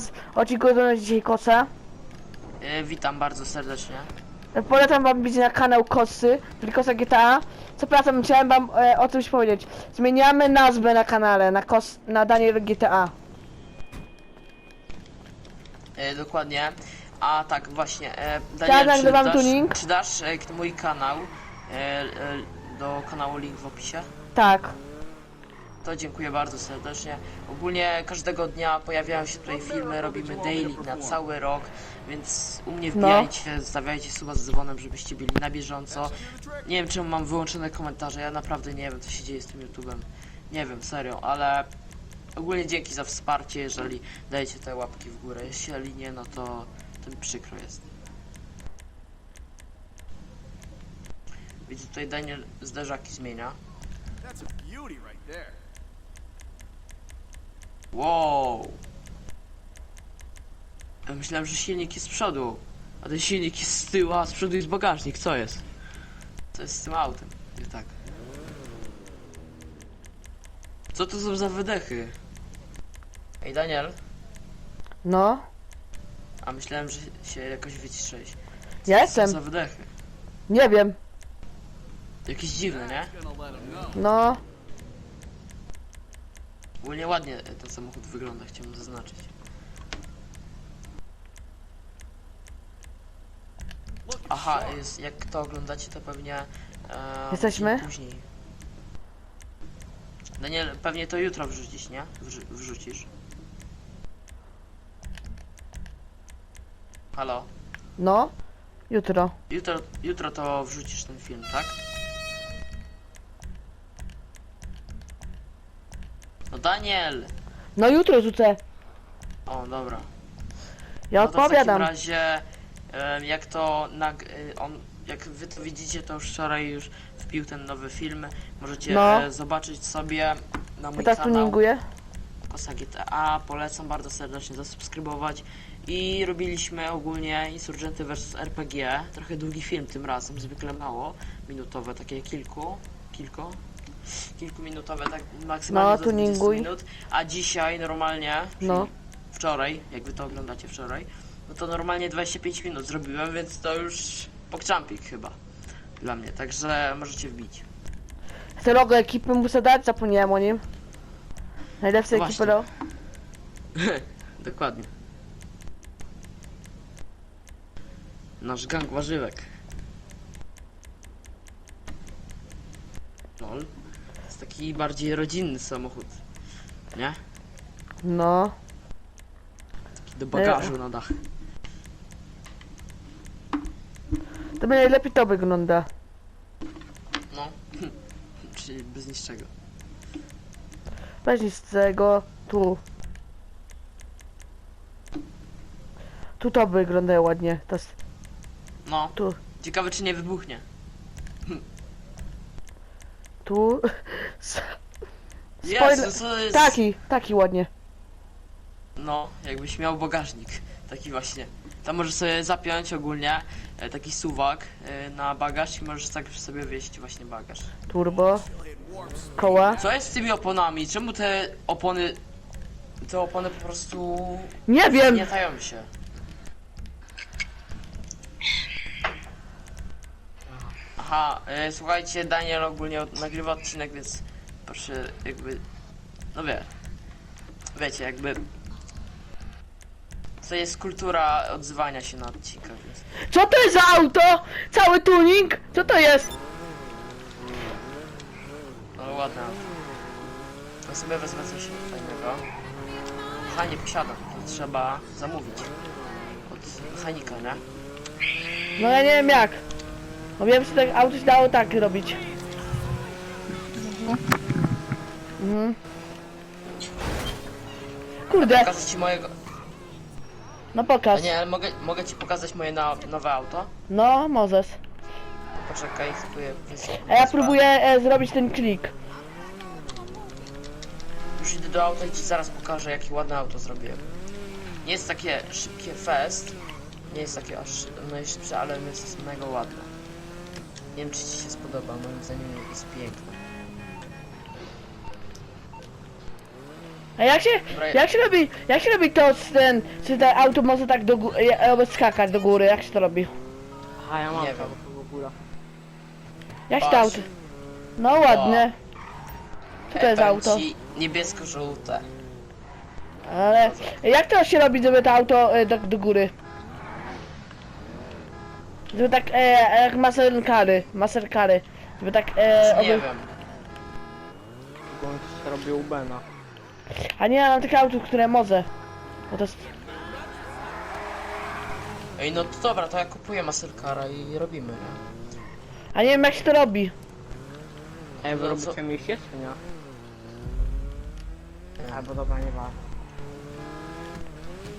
z odcinku do dzisiaj Kosa. E, witam bardzo serdecznie. Polecam wam bić na kanał Kosy, czyli Kosa GTA. Co prawda chciałem wam e, o czymś powiedzieć. Zmieniamy nazwę na kanale, na Kos, na Daniel GTA. E, dokładnie. A tak właśnie, e, Daniel, czy nagrywam dasz, tuning. czy dasz e, mój kanał e, e, do kanału link w opisie? Tak. To dziękuję bardzo serdecznie. Ogólnie każdego dnia pojawiają się tutaj filmy, robimy daily na cały rok, więc u mnie No. wbijajcie, stawiajcie suba z dzwonem, żebyście byli na bieżąco. Nie wiem czemu mam wyłączone komentarze, ja naprawdę nie wiem co się dzieje z tym YouTubem. Nie wiem, serio, ale ogólnie dzięki za wsparcie, jeżeli dajecie te łapki w górę. Jeśli nie, no to, to mi przykro jest. Widzę tutaj Daniel zderzaki zmienia. That's a beauty right there. Wow! Ja myślałem, że silnik jest z przodu, a ten silnik jest z tyłu, a z przodu jest bagażnik. Co jest? Co jest z tym autem? Nie tak. Co to są za wydechy? Ej, Daniel, No. a myślałem, że się jakoś wyciszyłeś. Co Ja to jestem. za wydechy? Nie wiem. Jakieś dziwne, nie? No. Ogólnie ładnie ten samochód wygląda, chciałbym zaznaczyć. Aha, jest, jak to oglądacie, to pewnie. E, Jesteśmy? Później. Daniel, pewnie to jutro wrzucisz, nie? Wrzu wrzucisz. Halo? No. Jutro. Jutro, jutro to wrzucisz ten film, tak? Daniel! No jutro rzucę. O, dobra. Ja No to w takim odpowiadam. razie, em, jak to nag y, on, jak wy to widzicie, to już wczoraj już wpił ten nowy film. Możecie No. e, zobaczyć sobie na mój teraz kanał tuninguję. Kosa GTA. Polecam bardzo serdecznie zasubskrybować. I robiliśmy ogólnie Insurgenty vs RPG. Trochę długi film tym razem, zwykle mało. Minutowe, takie kilku. Kilku. Kilkuminutowe, tak maksymalnie No, do 20 tuninguj. minut. A dzisiaj normalnie, czyli No. wczoraj, jak wy to oglądacie wczoraj, no to normalnie 25 minut zrobiłem, więc to już pokczampik chyba dla mnie, także możecie wbić. Te logo ekipy muszę dać, zapomniałem o nim. Najlepsze No ekipy właśnie. do... Dokładnie. Nasz gang warzywek. Lol. Taki bardziej rodzinny samochód. Nie? No. Taki do bagażu na dach. To by najlepiej to wygląda. No. Czyli bez niczego. Weź z tego, tu. Tu to wygląda ładnie. To jest, No. tu, Ciekawe czy nie wybuchnie. tu. S- Jezu, co jest? Taki, taki ładnie. No, jakbyś miał bagażnik. Taki właśnie. Tam możesz sobie zapiąć ogólnie e, taki suwak e, na bagaż i możesz tak sobie wieść właśnie bagaż. Turbo, koła. Co jest z tymi oponami? Czemu te opony... Te opony po prostu... Nie wiem! Gniatają się. Aha, e, słuchajcie, Daniel ogólnie od, nagrywa odcinek, więc proszę jakby... No wie. Wiecie, jakby... To jest kultura odzywania się na odcinkach, więc... Co to jest za auto? Cały tuning? Co to jest? No ładne. To sobie wezmę coś fajnego. Aha, nie posiadam. To trzeba zamówić. Od mechanika, nie? No ja nie wiem jak. No wiem, że tak auto się dało tak robić. Mhm. Kurde, Pokażę ci mojego... no pokaż. A nie, ale mogę, mogę ci pokazać moje na, nowe auto? No, możesz. Poczekaj, kupuję. A ja próbuję e, zrobić ten klik. Już idę do auta i ci zaraz pokażę, jakie ładne auto zrobiłem. Nie jest takie szybkie fest. Nie jest takie aż najszybsze, ale jest mega ładne. Nie wiem, czy ci się spodoba, moim zdaniem jest piękne. A jak się, Dobra, jak się robi, jak się robi to z ten, czy te auto może tak do góry, skakać do góry, jak się to robi? A ja mam Nie w ogóle. Jak się to Patrz. auto? No ładnie. Co to jest Powiem auto? ci Niebiesko-żółte. Ale jak to się robi, żeby to auto e, do, do góry? Żeby tak, e, jak maserkary, maserkary. Żeby tak, e, Nie oby... wiem. Bo on się robił u Bena. A nie, ja mam takie auto, które może. No to jest... Ej, no to dobra, to ja kupuję Mastercara i robimy, nie? A nie wiem jak się to robi. Ej, wy No robicie co- mi się, czy nie? Albo dobra, nie ważne.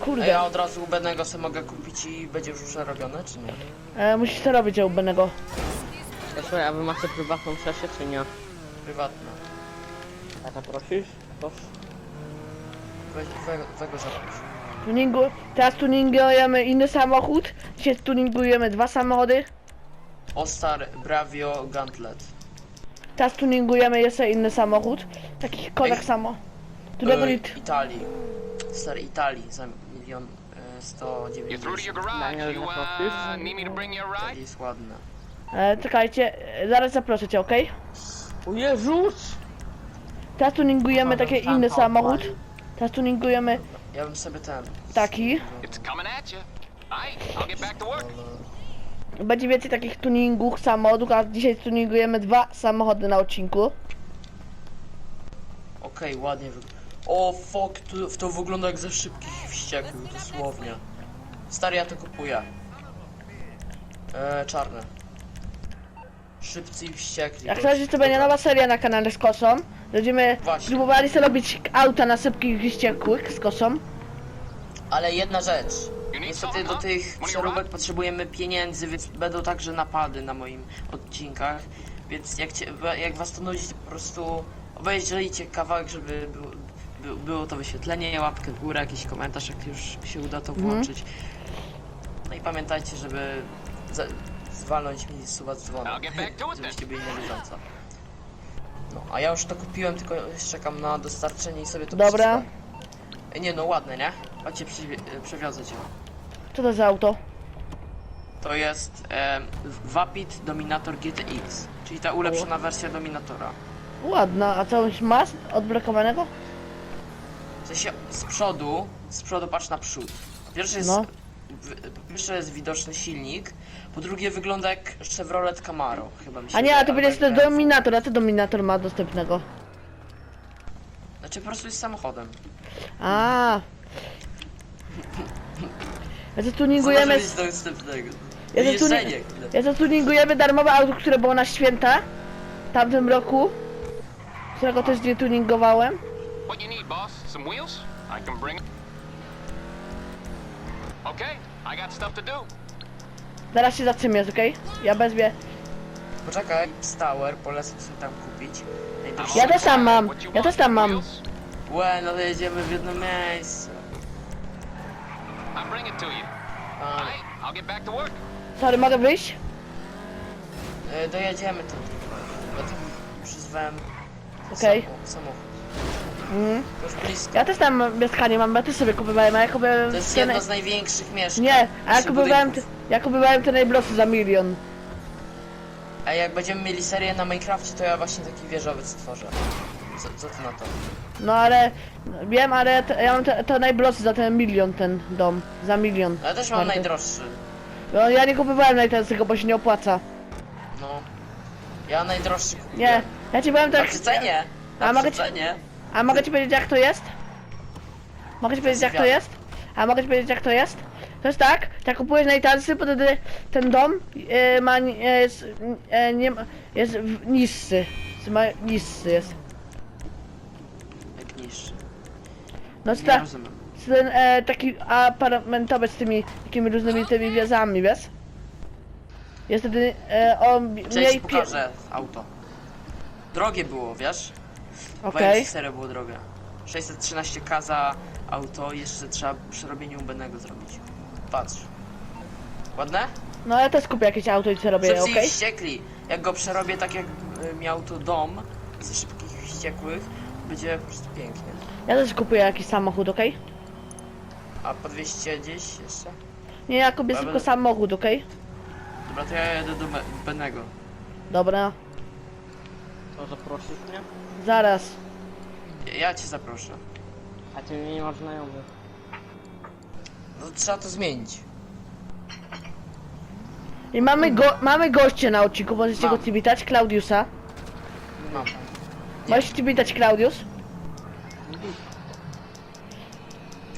A Kurde. ja od razu u Benego sobie mogę kupić i będzie już przerobione, czy nie? E, musisz to robić u Benego. Ja słuchaj, a wy macie prywatną sesję, czy nie? Prywatne. A to prosisz? Proszę. Weź, we, we go. Tuningu... Teraz tuningujemy inny samochód. Dzisiaj tuningujemy dwa samochody. Ostar Bravio Gauntlet. Teraz tuningujemy jeszcze inny samochód. Taki kodak Ej. samo. Którego E. Italii. Stary Italii za milion e, sto You're through to your dziewięćdziesiąt. garage. Daniel, You uh, zaprosisz? need me to bring you a To ride? jest ładne. E, czekajcie, e, zaraz zaproszę cię, okej? O Jezus! Teraz tuningujemy Dobra, taki tam inny samochód. Teraz tuningujemy Ja bym sobie ten... taki. It's coming at you. Alright, I'll get back to work. Będzie więcej takich tuningów samochodów, a dzisiaj tuningujemy dwa samochody na odcinku. Okej, ładnie wygląda. O fuck, to, to wygląda jak ze szybkich wściekłych, dosłownie. Stary, ja to kupuję. E, czarne. Szybcy i wściekli. Jak to będzie nowa seria na kanale z kosą. Będziemy Właśnie. próbowali sobie robić auta na szybkich wściekłych z kosą. Ale jedna rzecz. Niestety do tych przeróbek potrzebujemy pieniędzy, więc będą także napady na moim odcinkach. Więc jak, cię, jak was to nudzi, to po prostu obejrzyjcie kawałek, żeby było, by, było to wyświetlenie, łapkę w górę, jakiś komentarz, jak już się uda to włączyć. No i pamiętajcie, żeby za, zwalnąć mi suba z then. żebyście byli na bieżąco. No, a ja już to kupiłem, tylko czekam na dostarczenie i sobie to Dobra. Ej, Nie no, ładne, nie? Chodźcie, przywie- przewiozę cię. Co to za auto? To jest e, Vapid Dominator GTX, czyli ta ulepszona wersja Dominatora. Ładna, a coś masz odblokowanego? W sensie z przodu, z przodu patrz na przód. Po pierwsze jest, No. Po pierwsze jest widoczny silnik, po drugie wygląda jak Chevrolet Camaro, chyba mi się A nie, wydaje, a to będzie to. Dominator, a co Dominator ma dostępnego? Znaczy po prostu jest samochodem. A. Ja to Co tuningujemy, może być dostępnego? Ja Jeżdżenie. ja to tuningujemy darmowe auto, które było na święta. W tamtym roku. Którego też nie tuningowałem. What you need, boss? Some wheels? I can bring. Okay, I got stuff to do. Zaraz się zatrzymiesz, okej? Ja wezmę. Poczekaj, Tower, polecam sobie tam kupić. Najdroższy- Ja też tam mam, What you ja want? też tam mam. Wheels? Łe, no to jedziemy w jedno miejsce. I'll bring it to you. A, Alright, I'll get back to work. Sorry, mogę wyjść? e, dojedziemy tam. Ja tam przyzwałem Okej. samo- samochód. Mhm. To już blisko. Ja też tam mieszkanie mam, ja też sobie kupowałem, a ja kupowałem To jest te jedno naj- z największych mieszkań. Nie, a ja kupowałem, te, budynków. ja kupowałem te najblosy za milion. A jak będziemy mieli serię na Minecrafcie, to ja właśnie taki wieżowiec stworzę. Co, co ty na to? No ale, wiem, ale te, ja mam te, te najblosy za ten milion, ten dom. Za milion. No ja też mam Bardzo. najdroższy. No ja nie kupowałem najtańszego, bo się nie opłaca. No. Ja najdroższy kupiłem. Nie, ja ci powiem Na tak... przecenie! Na A mogę ci-! A mogę ci powiedzieć jak to jest? Mogę ci powiedzieć jak to jest? A mogę ci powiedzieć jak to jest? To jest tak, jak kupujesz najtańszy, to wtedy ten dom e, ma, e, jest, e, nie ma, jest w- niższy. Ma, niższy jest. Jak niższy. No Nie sta, rozumiem. ten e, taki apartamentowy z tymi takimi różnymi tymi wieżami, wiesz? Jest wtedy e, o mniej Cześć, pie... pokażę auto. Drogie było, wiesz? Okej. Okay. było drogie. 613k za auto, jeszcze trzeba przerobienie ubenego zrobić. Patrz. Ładne? No ja też kupię jakieś auto i co robię, Szybcy okej? i wściekli. Jak go przerobię tak jak y, miał to dom ze szybkich i wściekłych, będzie po prostu pięknie. Ja też kupuję jakiś samochód, okej? A podwieźcie gdzieś jeszcze? Nie, ja kupię Dobra. tylko samochód, okej? Dobra, to ja jedę do Be- Benego. Dobra, To zaprosisz mnie? zaraz. Ja- cię zaproszę. A ty mnie nie masz znajomych. No trzeba to zmienić. I mamy, go, mamy goście na odcinku, możecie Mam. go przywitać, Klaudiusa. Mam. Możecie przywitać Klaudius?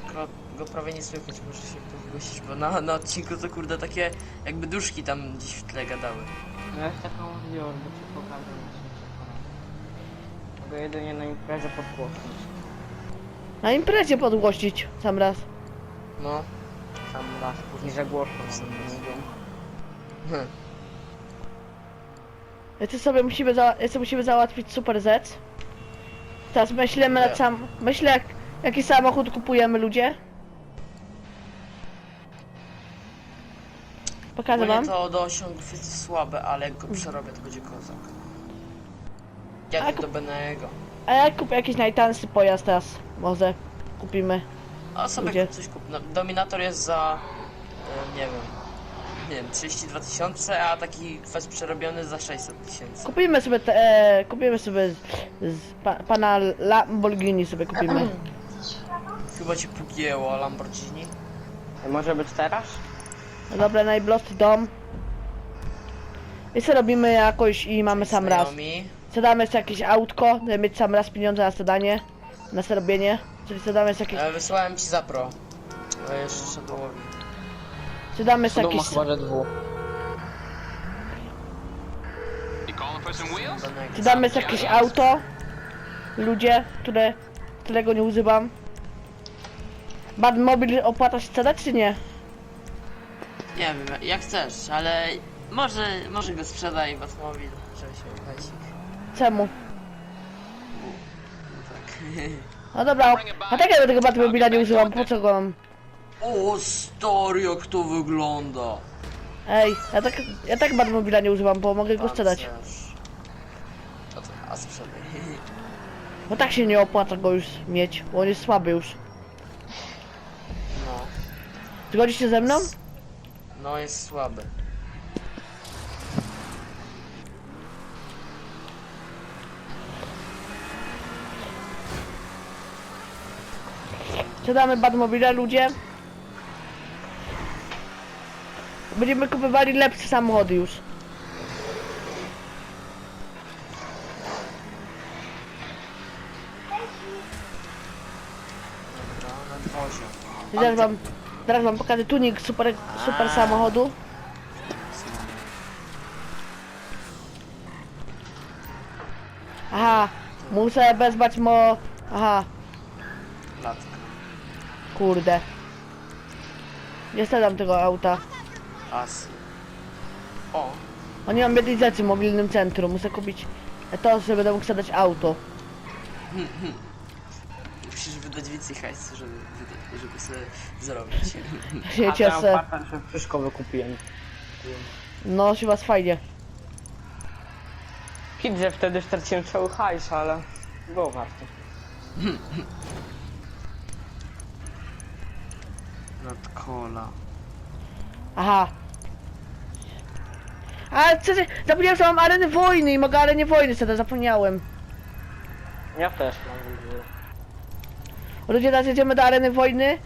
Tylko go prawie nie słychać, muszę się podgłosić, bo na, na odcinku to kurde takie jakby duszki tam gdzieś w tle gadały. No jest taka możliwość, bo ci pokażę jedynie na imprezie podgłosić. Na imprezie podgłościć sam raz. No. Sam raz, później że głośno mówią. Hm. Jeszcze sobie musimy, za, jeszcze musimy załatwić Super Z. Teraz myślimy nad sam... Myślę jak, jaki samochód kupujemy ludzie. Pokażę Ogólnie wam. to do osiągów jest słabe, ale jak go przerobię to będzie kozak. A Jadę kup- do Benego. A ja kupię jakiś najtańszy pojazd teraz. Może kupimy. A sobie Ludzie. coś kup. No, Dominator jest za... E, nie wiem. Nie wiem, 32 tysiące, a taki fest przerobiony za 600 tysięcy. Kupimy sobie te, e, kupimy sobie z, z pa, pana Lamborghini sobie kupimy. Chyba cię pogięło Lamborghini. Może być teraz? No dobra, najblosty dom. I co robimy jakoś i mamy sam raz. Znajomi. Zadamy sobie jakieś autko, żeby mieć sam raz pieniądze na zadanie, na zrobienie. Czyli zadamy sobie jakieś, E, wysłałem ci zapro. E, jeszcze Shadowowi. zadamy sobie Duma jakieś, chyba, wheels? Benego. zadamy sobie jakieś auto. Ludzie, które, którego nie używam. Badmobil opłata się sprzedać czy nie? Nie wiem, jak chcesz, ale może, może go sprzedaj Batmobil, żeby się uchać. Czemu? No tak. No dobra, a tak ja tego Batmobila nie używam, po co go mam? o, stary, jak to wygląda. Ej, ja tak, ja tak Batmobila nie używam, bo mogę go sprzedać. Pancerz. To, a sprzedaj. Bo tak się nie opłaca go już mieć, bo on jest słaby już. No, Zgodzisz się ze mną? no jest słaby. Sprzedamy Batmobile, ludzie. Będziemy kupowali lepsze samochody już. Zaraz wam, zaraz wam pokażę tuning super, super samochodu. Aha, muszę wezwać mo... Aha. Kurde. Nie sprzedam tego auta. Asy. O, O, nie mam rzeczy w mobilnym centrum. Muszę kupić to, że będę mógł sprzedać auto. musisz wydać więcej hajsu, żeby, wyda- żeby sobie zrobić. Się A cieszę. tam patrzę, że wszystko wykupiłem. No, się was fajnie. Hit, że wtedy straciłem cały hajs, ale było warto. Nadkola. Aha. A, co ty, zapomniałem, że mam arenę wojny i mogę arenie wojny sobie zapomniałem. Ja też mam. Ludzie, teraz jedziemy do areny wojny,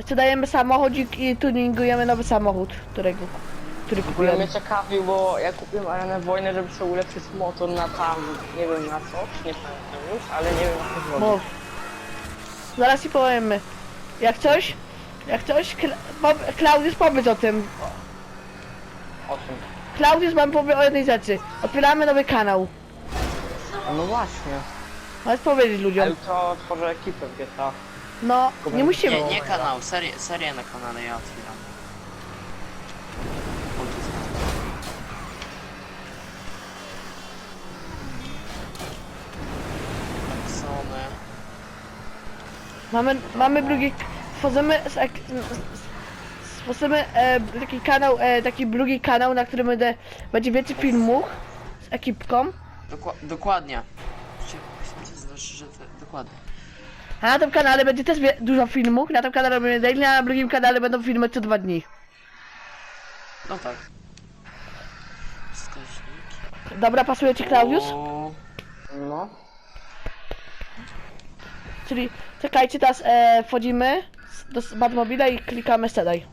sprzedajemy samochodzik i tuningujemy nowy samochód, którego, który W ogóle mnie ciekawi, bo ja kupiłem arenę wojny, żeby sobie ulepszyć motor na tam, nie wiem na co, nie pamiętam już, ale nie wiem jak to zrobić. Mów. Zaraz ci powiemy. Jak coś, jak coś, Kla po- Klaudiusz powiedz o tym. O tym. Klaudiusz wam powie o jednej rzeczy. Otwieramy nowy kanał. A No właśnie. Możesz powiedzieć ludziom. Ale to tworzę ekipę w GTA. No, nie musimy. Nie, nie kanał, serię, serię na kanale ja otwieram. Sony. Mamy, mamy drugi, tworzymy, z ek- z- stworzymy e, taki kanał, e, taki drugi kanał, na którym będę, będzie więcej filmów z ekipką. Dokła dokładnie. Znaczy, że te, dokładnie. A na tym kanale będzie też wie- dużo filmów. Na tym kanale robimy daily, a na drugim kanale będą filmy co dwa dni. No tak. Wskaźniki. Dobra, pasuje ci Klaudius? O, No. Czyli czekajcie, teraz e, wchodzimy do Batmobila i klikamy Sedaj.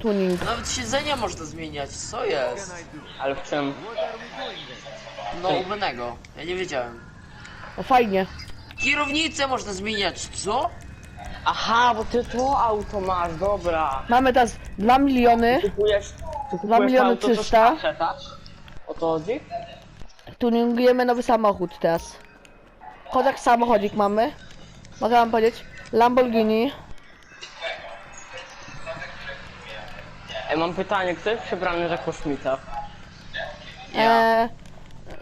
Tuning. Nawet siedzenia można zmieniać, co jest? Ale w czym? No, ubenego. Ja nie wiedziałem. O fajnie. Kierownicę można zmieniać, co? Aha, bo ty to auto masz, dobra. Mamy teraz 2 miliony. Kupujesz, ty kupujesz miliony auto, co trzysta. skacze, tak? O to chodzi? Tuningujemy nowy samochód teraz. Kozak samochodzik mamy. Mogę wam powiedzieć. Lamborghini. Ej, mam pytanie, kto jest przebrany za kosmita? Ja. E,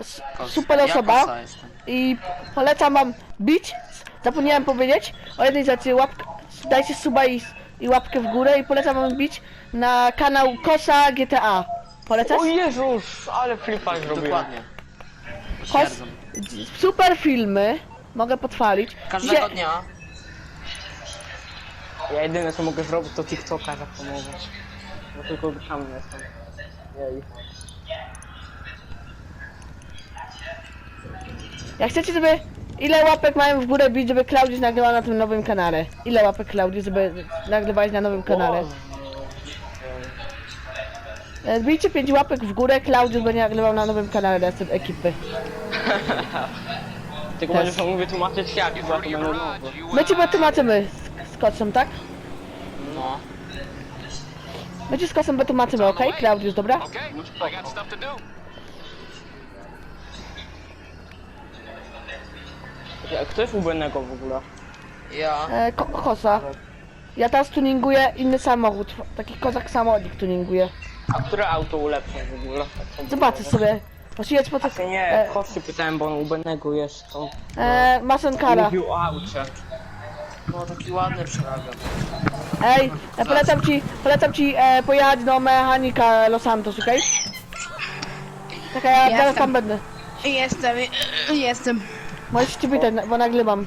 s- super osoba. kosa jestem. I polecam wam bić. Zapomniałem powiedzieć o jednej rzeczy. Łapk, dajcie suba i, i łapkę w górę i polecam wam bić na kanał Kosa GTA. Polecasz? O Jezus, ale flipa zrobiłem. Dokładnie. Kos, super filmy. Mogę potwalić. Każdego Dzisiaj- dnia. Ja jedyne co mogę zrobić to TikToka zapromować. Bo tylko tam jestem. Jej. Jak chcecie, żeby... Ile łapek mają w górę bić, żeby Klaudius nagrała na tym nowym kanale? Ile łapek Klaudius, żeby nagrywać na nowym kanale? E, Bijcie 5 łapek w górę, Klaudius będzie nagrywał na nowym kanale następ ekipy. Tylko Też. będziesz mówię tłumaczyć jak, bo ja to. My ci wytłumaczymy kocem, tak? No. Ci z kocem wytłumaczymy, okej? Klaudius, dobra? Okay, I got stuff to do. A Kto jest ubenego w ogóle? Ja. E, ko kosa. Ja teraz tuninguję inny samochód. Taki kozak samochodzik tuninguję. A które auto ulepsza w ogóle? Tak Zobaczysz sobie. Właściwie po co... Nie, E, koszy pytałem, bo on ubenego jest. To e, Masenkara. mówił o aucie. No taki ładny przerabiam. Ej, e, polecam ci, polecam ci e, pojechać do mechanika Los Santos, okej? Czekaj, ja zaraz tam będę. Jestem, jestem. Możesz ci pytać, bo nagrywam.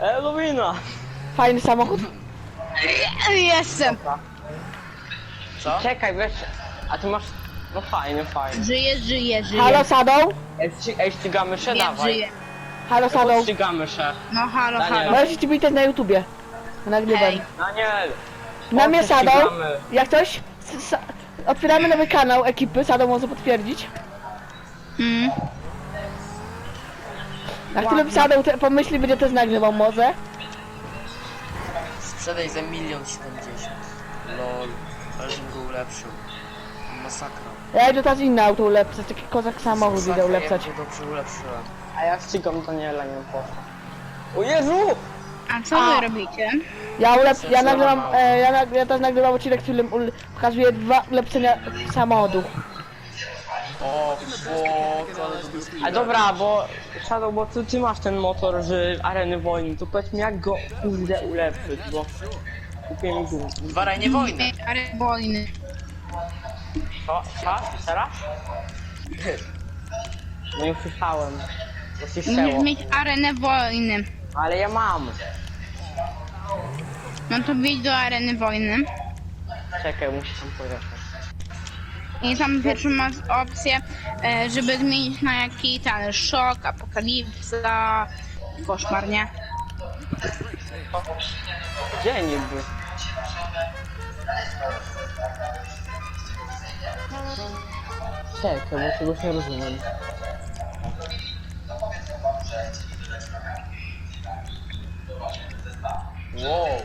E, Lubina! Fajny samochód? Jestem. Co? Czekaj, wiesz, a ty masz... No fajnie, fajnie. Żyję, żyję, żyję. Halo Sadą? Ej, ści- ej ścigamy się, Nie dawaj. żyję. Halo Sadą? Ścigamy się. No halo, Daniel. halo. Możesz ci pytać na YouTubie. Nagrywam. Hej. Daniel! Na mnie Sadą? ścigamy. Jak coś? S- sa- Otwieramy nowy kanał ekipy, Sadą może potwierdzić. Mm. Na którym Sadą te pomyśli, będzie też nagrywał może. Sprzedaj za milion siedemdziesiąt. Lol. Ale żebym go ulepszył. Masakra. Ja idę teraz inne auto ulepszać, taki kozak samochód Masakra, idę ulepszać. Ja go dobrze ulepszyłem. A ja ścigam Daniela, nie wiem po co. O Jezu! A co wy robicie? Ja ulep... ja nagrywam, e, ja, nag... ja też nagrywam odcinek, w którym ul... pokazuję dwa ulepszenia samochodu. O, był A dobra, bo Shadow, bo ty, ty masz ten motor z areny wojny, to powiedz mi jak go kurde ulepszyć, bo kupię mi dół. Dwa rajnie wojny. Ale wojny. Co? Czas? Teraz? No już słyszałem. Bo się Musisz ścięło. mieć arenę wojny. Ale ja mam. No to wjdź do areny wojny. Czekaj, muszę tam pojechać. I tam pierwszą masz opcję, e, żeby zmienić na jaki ten szok, apokalipsa, koszmar, nie? Gdzie niby? Czekaj, bo czegoś nie rozumiem. Wow.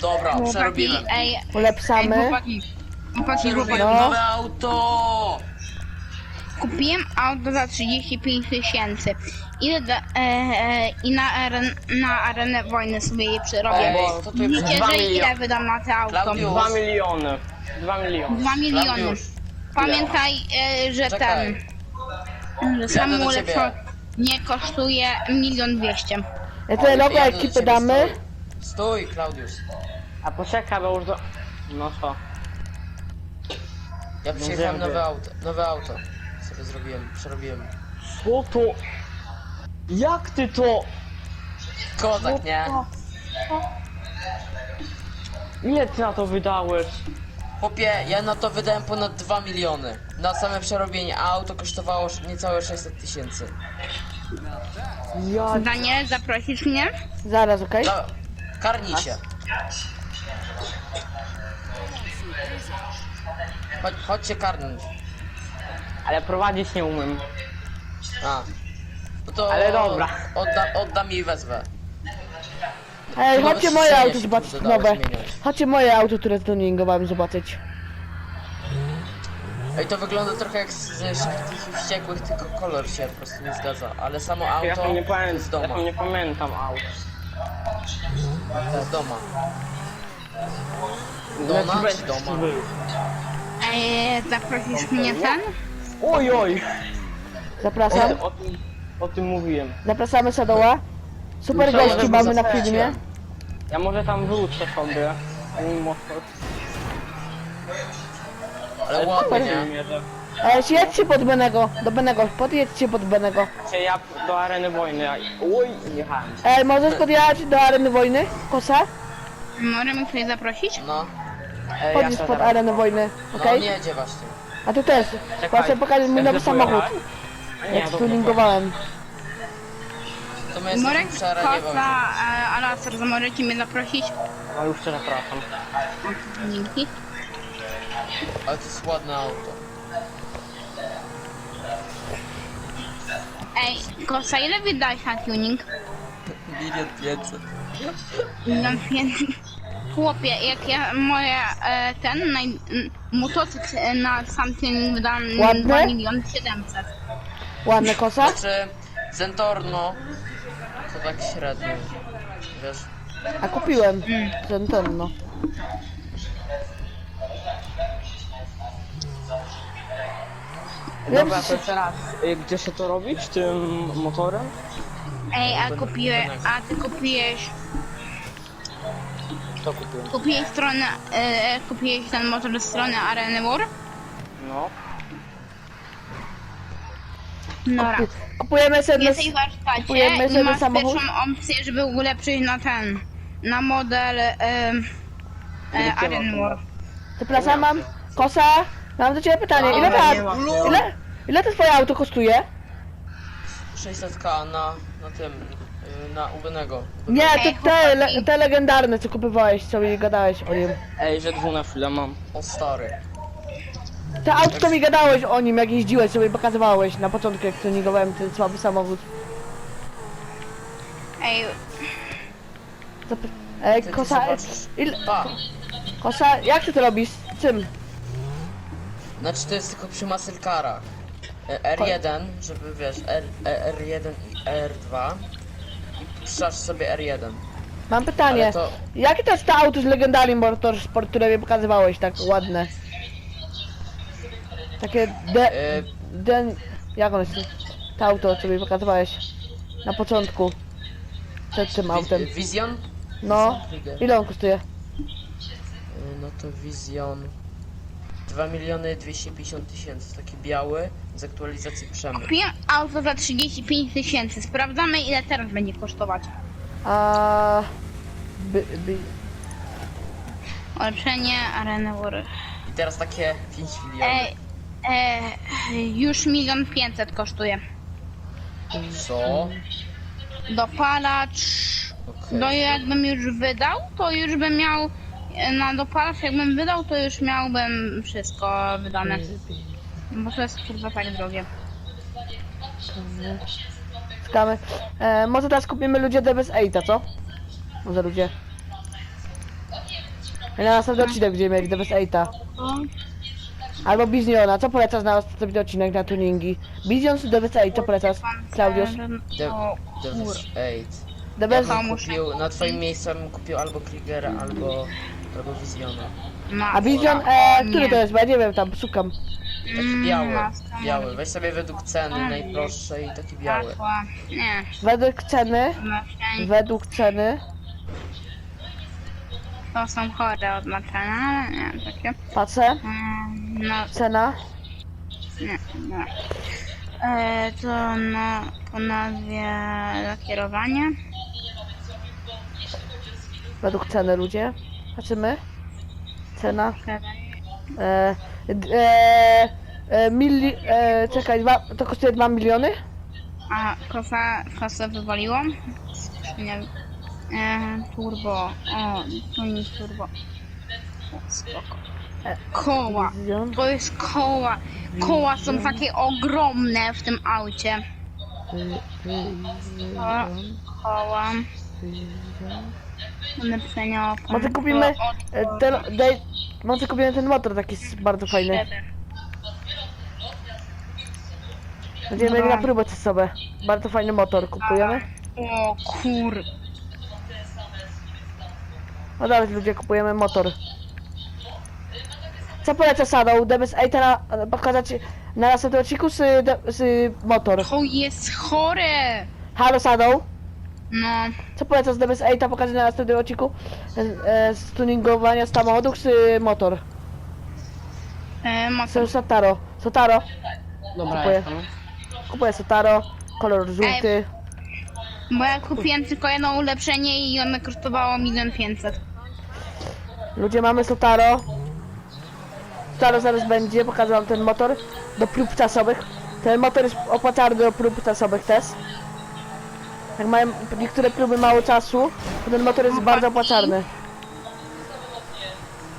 Dobra, Chłopaki, przerobiłem. ej, ej, Ulepszamy. chłopaki. Chłopaki, Przerobiłem chłopaki. No. nowe auto! Kupiłem auto za 35 tysięcy. E, e, i na, aren, na arenę wojny sobie je przerobię. Ej, to tutaj Widzicie, dwa że ile miliony. wydam na te auto? Klaudiusz. Dwa miliony. Dwa miliony. 2 miliony. Klaudiusz, Pamiętaj, e, że Czekaj. ten, że sam do ciebie. ulepszony nie kosztuje milion dwieście. Ja tutaj logo Jadę do ekipy ciebie, damy. Stój, stój Klaudiusz. A poczekaj, bo już do... No co? Ja przyjechałem nowe auto, nowe auto sobie zrobiłem, przerobiłem. Co to? Jak ty to? Kozak, nie? Ile ty na to wydałeś? Chłopie, ja na to wydałem ponad 2 miliony. Na same przerobienie, a auto kosztowało sz- niecałe 600 tysięcy. Ja... Zaprosisz mnie? Zaraz, okej? No, karnij się. Chodź, chodź się karnąć. Ale prowadzić nie umiem. A. No to Ale dobra. Odda, oddam jej wezwę. Ej, chodźcie moje auto zobaczyć, nowe. Chodźcie moje auto, które tuningowałem zobaczyć. Ej, to wygląda trochę jak z szybkich i wściekłych, tylko kolor się po prostu nie zgadza. Ale samo Ja auto tam nie z pamiętam, doma. ja tam nie pamiętam aut. Z doma. Doma bez czy doma? był. Ej, zaprosisz mnie ten? Oj, oj! Zapraszam. O, o, tym, o tym mówiłem. Zapraszamy Sadoła. Super Co, gości mamy na zapraszam. filmie. Ja może tam wrócę sobie. Ten motor. Ale ładnie, nie mierzę. Ej, jedźcie pod Benego, do Benego, podjedźcie pod Benego. Czy ja do areny wojny. ja- Oj, jechałem. Ej, możesz podjechać do areny wojny? Kosa? Może mnie ktoś zaprosić? No. Ej, Podjedź se pod zaraz- arenę wojny, No okej? nie jedzie właśnie. A ty też. Właśnie pokażę mój nowy samochód. A Jak dobra, tuningowałem. To my jesteśmy Morek, przy arenie Kosa, e, Alasar, za możecie mnie zaprosić? No już cię zapraszam. Dzięki. Ale to jest ładne auto. Ej, Kosa, ile wydałeś na tuning? Milion pięćset. Milion pięćset. Chłopie, jak ja moje e, ten naj, m, motocykl e, na sam tuning wydałem Ładny? 2 miliony 700. Ładne kosa? Znaczy, Zentorno to tak średnio. Wiesz? A kupiłem ten, ten no. Dobra, to jeszcze raz. Y, Gdzie się to robić? Tym motorem? Ej, a kupiłeś, a ty kupiłeś, To kupiłem. kupiłeś stronę, e, kupiłeś ten motor ze strony Areny War? No. No raz. Kupujemy sobie... Jesteś w warsztacie kupujemy i sobie masz samochód? pierwszą opcję, żeby ulepszyć na ten, na model e, e, Areny War. Przepraszam, mam... Kosa? Mam do ciebie pytanie, ile Dobra, ta... nie ma. Ile... Ile to twoje auto kosztuje? 600k na, na tym, yy, na Ubenego. Nie, te, le, chłopaki. te legendarne, co kupowałeś, co mi gadałeś o nim. Ej, że dwu na chwilę mam. O stary. Te auto, co mi gadałeś o nim, jak jeździłeś, mi pokazywałeś na początku, jak tuningowałem ten słaby samochód. Ej, Zap- Ty, kosa... zobaczysz. Pa! Kosa, jak ty to robisz? Z czym? Znaczy to jest tylko przy masylkarach. E, R1, żeby wiesz, R, E, R1 i R2. I puszczasz sobie R1. Mam pytanie. Ale to Jakie to jest to auto z Legendary Motorsport, które mi pokazywałeś, tak ładne? Takie de... e, Den... Jak ono się... To auto, co mi pokazywałeś na początku. Przed tym autem. wi- Vision? No. Ile on kosztuje? E, No to Vision 2 miliony 250 tysięcy, taki biały z aktualizacji przemy. kupiłem auto za 35 tysięcy. Sprawdzamy ile teraz będzie kosztować. A... By, by... Ulepszenie Areny War. I teraz takie 5 milionów. Ej, e, już milion pięćset kosztuje. Co? Dopalacz. Okej. No jakbym już wydał, to już bym miał na dopalacz jakbym wydał, to już miałbym wszystko wydane. Bo to jest kurwa tak drogie. Skamy. E, może teraz kupimy ludzie DBS 8, co? Może ludzie. I na następny odcinek będziemy mieli DBS 8. Albo Bizniona, co polecasz na następny odcinek na tuningi? Biznion czy DBS 8, co polecasz? Klaudiusz? De- O, Devils kur... 8. DBS... To Ja bym kupił, na twoim miejscu bym kupił albo Kriegera, albo, albo Visiona. A Biznion, e, który to jest? Bo ja nie wiem, tam szukam. Taki Mm, biały, maska. biały. Weź sobie według ceny najprostszej, taki biały. Nie, Według ceny, według ceny, to są chore odznaczenia, ale nie takie. patrzę. Mm, No, Cena? nie, nie. E, to na, po nazwie lakierowanie. Według ceny ludzie. Patrzymy. Cena. E, d- e, e, mili, e, czekaj, dwa, to kosztuje 2 miliony? A kosa, kosę wywaliło. Nie. E, turbo. O, to nie turbo. Spoko. Koła. To jest koła. Koła są takie ogromne w tym aucie. Koła. Koła. Ulepszenia opon. Może kupimy e, ten, daj, może kupimy ten motor taki s- bardzo fajny. Będziemy mieli na próbę testowe. Bardzo fajny motor kupujemy. O kur... No dalej ludzie kupujemy motor. Co poleca Sadą? DBS 8 na, pokazać na następnym odcinku z, z motor. To jest chore! Halo Sadą? No, Co poleca z DBS 8 pokazać na następnym odcinku e, e, z tuningowania samochodów czy motor? e, ma Są Sotaro. Sotaro. Dobra, Kupuję. jestem. Kupuję Sotaro. Kolor żółty. Bo ja kupiłem tylko jedno ulepszenie i one kosztowało 1 500. Ludzie mamy Sotaro. Sotaro zaraz będzie, pokażę wam ten motor do prób czasowych. Ten motor jest opłacalny do prób czasowych też. Jak mają niektóre próby mało czasu, to ten motor jest bardzo opłacalny.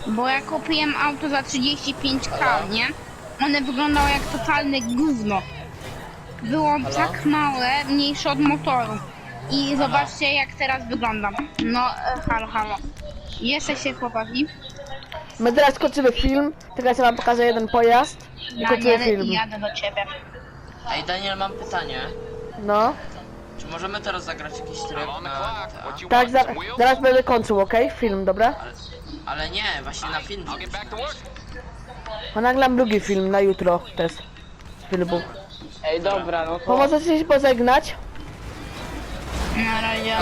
Bo ja kupiłem auto za 35k, nie? One wyglądały jak totalne gówno. Było tak małe, mniejsze od motoru. I zobaczcie jak teraz wyglądam. No, e, halo, halo. Jesteście chłopaki? My teraz kończymy film, teraz ja wam pokażę jeden pojazd i kończymy Daniel, film. jadę do ciebie. Ej, Daniel, mam pytanie. No, Czy możemy teraz zagrać jakiś tryb na ta? Tak, want? za, zaraz będę kończył, okej? Film, dobra? Ale, ale nie, właśnie na film. I'll get back to work. Bo nagram drugi film na jutro też. Z filmu. Ej, dobra, no Bo to... możecie się pożegnać. Na razie. Ja